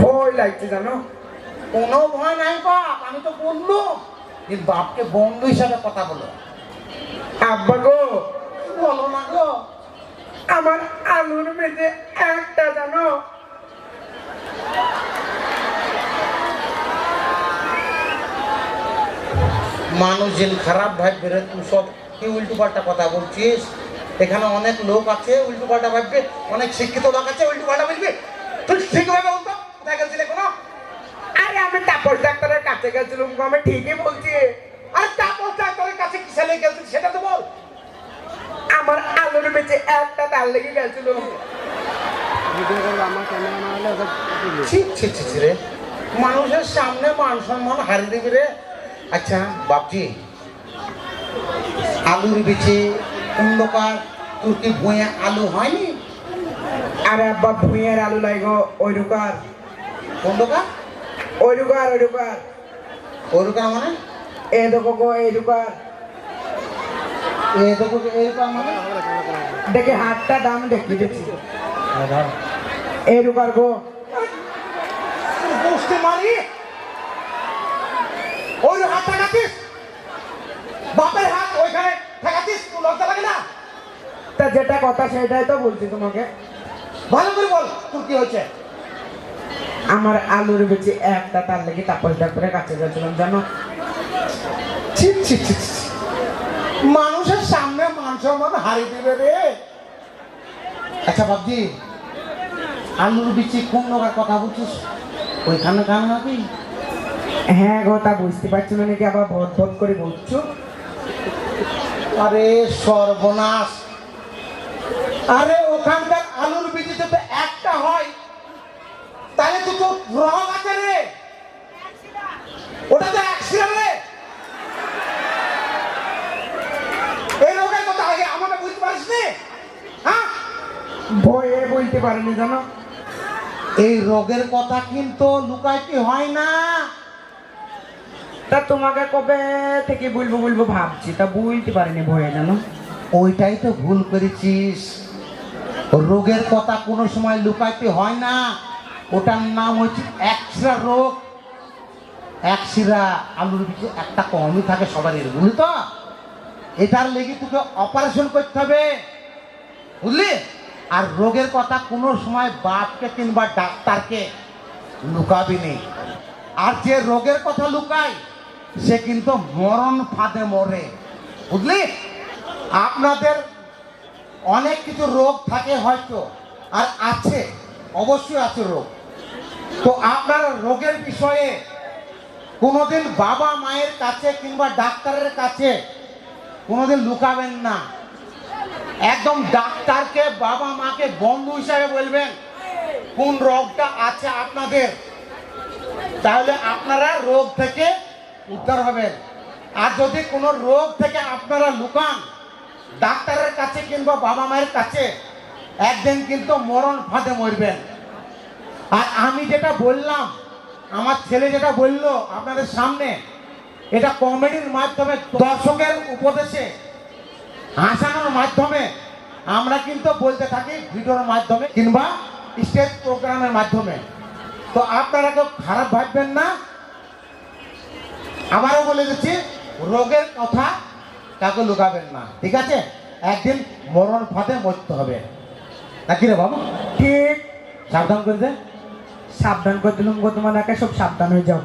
ভয় লাগছে জানো? কোনো ভয় নাই বাপ, আমি তো বলল বাপকে বন্ধু হিসাবে কথা বলো। আব্বা গো, বলো না গো। আমার আলুর মেঝে একটা জানো? মানুষ যেন খারাপ ভাই ভাববে তুই সব কি উল্টো পাল্টা কথা বলছিস? এখানে অনেক লোক আছে উল্টো পাল্টা ভাববে, অনেক শিক্ষিত লোক আছে উল্টো পাল্টা বলবে। তুই ঠিকভাবে বলতো কোথায় গেছিলে কোনো আরে আমি তাপস কাছে গেছিলাম আমি ঠিকই বলছি। আর তারপর ডাক্তারের কাছে কি ছেলে গেছিস সেটা তো বল। আমার আলুর বেঁচে একটা তার লেগে গেছিল। মানুষের সামনে মান সম্মান হারিয়ে দিবি রে। আচ্ছা বাপজি, আলুর বিচে অন্ধকার, তোর কি ভুঁয়ে আলু হয়নি? আরে আব্বা, ভুঁইয়ের আলু লাগো, ওই রুকার অন্ধকার ওই রুকার ওই রুকার ওরকম মানে? এ দেখো এই রুকার এ দেখো এরকম মানে? দেখে হাতটা দাম দেখি দেখছি এই রুকার গো বসতে মারি। ওই হাত ঠেকাতিস বাপের হাত ওইখানে ঠেকাতিস তুই লজ্জা লাগে না? তা যেটা কথা সেটাই তো বলছি তোমাকে। ভালো করে বল তোর কি হয়েছে? আমার আলুর বেচে একটা তার লেগে তাপস ডাক্তারের কাছে গেছিলাম জানো? ছি ছি। মানুষের সামনে মান সম্মান হারিয়ে দেবে রে। আচ্ছা বাবজি আলুর বিচি কোন লোকের কথা বলছিস? ওইখানে গান নাকি হ্যাঁ গো তা বুঝতে পারছি না নাকি আবার ভদ ভদ করে বলছো। আরে সর্বনাশ। আরে ওখানকার আলুর বিচি তো একটা হয় তাহলে তো তো রং আছে রে। ওটা তো অ্যাক্সিডেন্ট রে। এই রোগের কথা আগে আমাকে বুঝতে পারিস নি? হ্যাঁ? ভয়ে বলতে পারিনি জানো? এই রোগের কথা কিন্তু লুকাইতে হয় না। তা তোমাকে কবে থেকে বলব বলব ভাবছি তা বলতে পারিনি ভয়ে জানো? ওইটাই তো ভুল করেছিস। রোগের কথা কোনো সময় লুকাইতে হয় না। ওটার নাম হচ্ছে একশিরা রোগ একশিরা আলুর ভিতরে একটা কমই থাকে সবার এর, বুঝলি তো? এটার লেগে তোকে অপারেশন করতে হবে, বুঝলি? আর রোগের কথা কোনো সময় বাপকে কিংবা ডাক্তারকে লুকাবি নেই আর যে রোগের কথা লুকায়, সে কিন্তু মরণ ফাঁদে মরে, বুঝলি? আপনাদের অনেক কিছু রোগ থাকে হয়তো, আর আছে, অবশ্যই আছে রোগ। তো আপনার রোগের বিষয়ে কোনোদিন বাবা মায়ের কাছে কিংবা ডাক্তারের কাছে কোনোদিন লুকাবেন না। একদম ডাক্তারকে বাবা মাকে বন্ধু হিসাবে বলবেন, কোন রোগটা আছে আপনাদের? তাহলে আপনারা রোগ থেকে উদ্ধার হবেন। আর যদি কোনো রোগ থেকে আপনারা লুকান, ডাক্তারের কাছে কিংবা বাবা মায়ের কাছে, একদিন কিন্তু মরণ ফাঁদে মরবেন। আর আমি যেটা বললাম, আমার ছেলে যেটা বলল আপনাদের সামনে, এটা কমেডির মাধ্যমে, দর্শকের উপদেশে, হাসানোর মাধ্যমে, আমরা কিন্তু বলতে থাকি ভিডিওর মাধ্যমে কিংবা স্টেজ প্রোগ্রামের মাধ্যমে। তো আপনারা কেউ খারাপ ভাববেন না। আবারও বলে দিচ্ছি, রোগের কথা কাউকে লুকাবেন না, ঠিক আছে? একদিন মরণ ফাঁদে মরতে হবে। নাকি রে বাবু? ঠিক, সাবধান করে দে। সাবধান করে দিলাম গো তোমার একা সব সাবধান হয়ে যাও।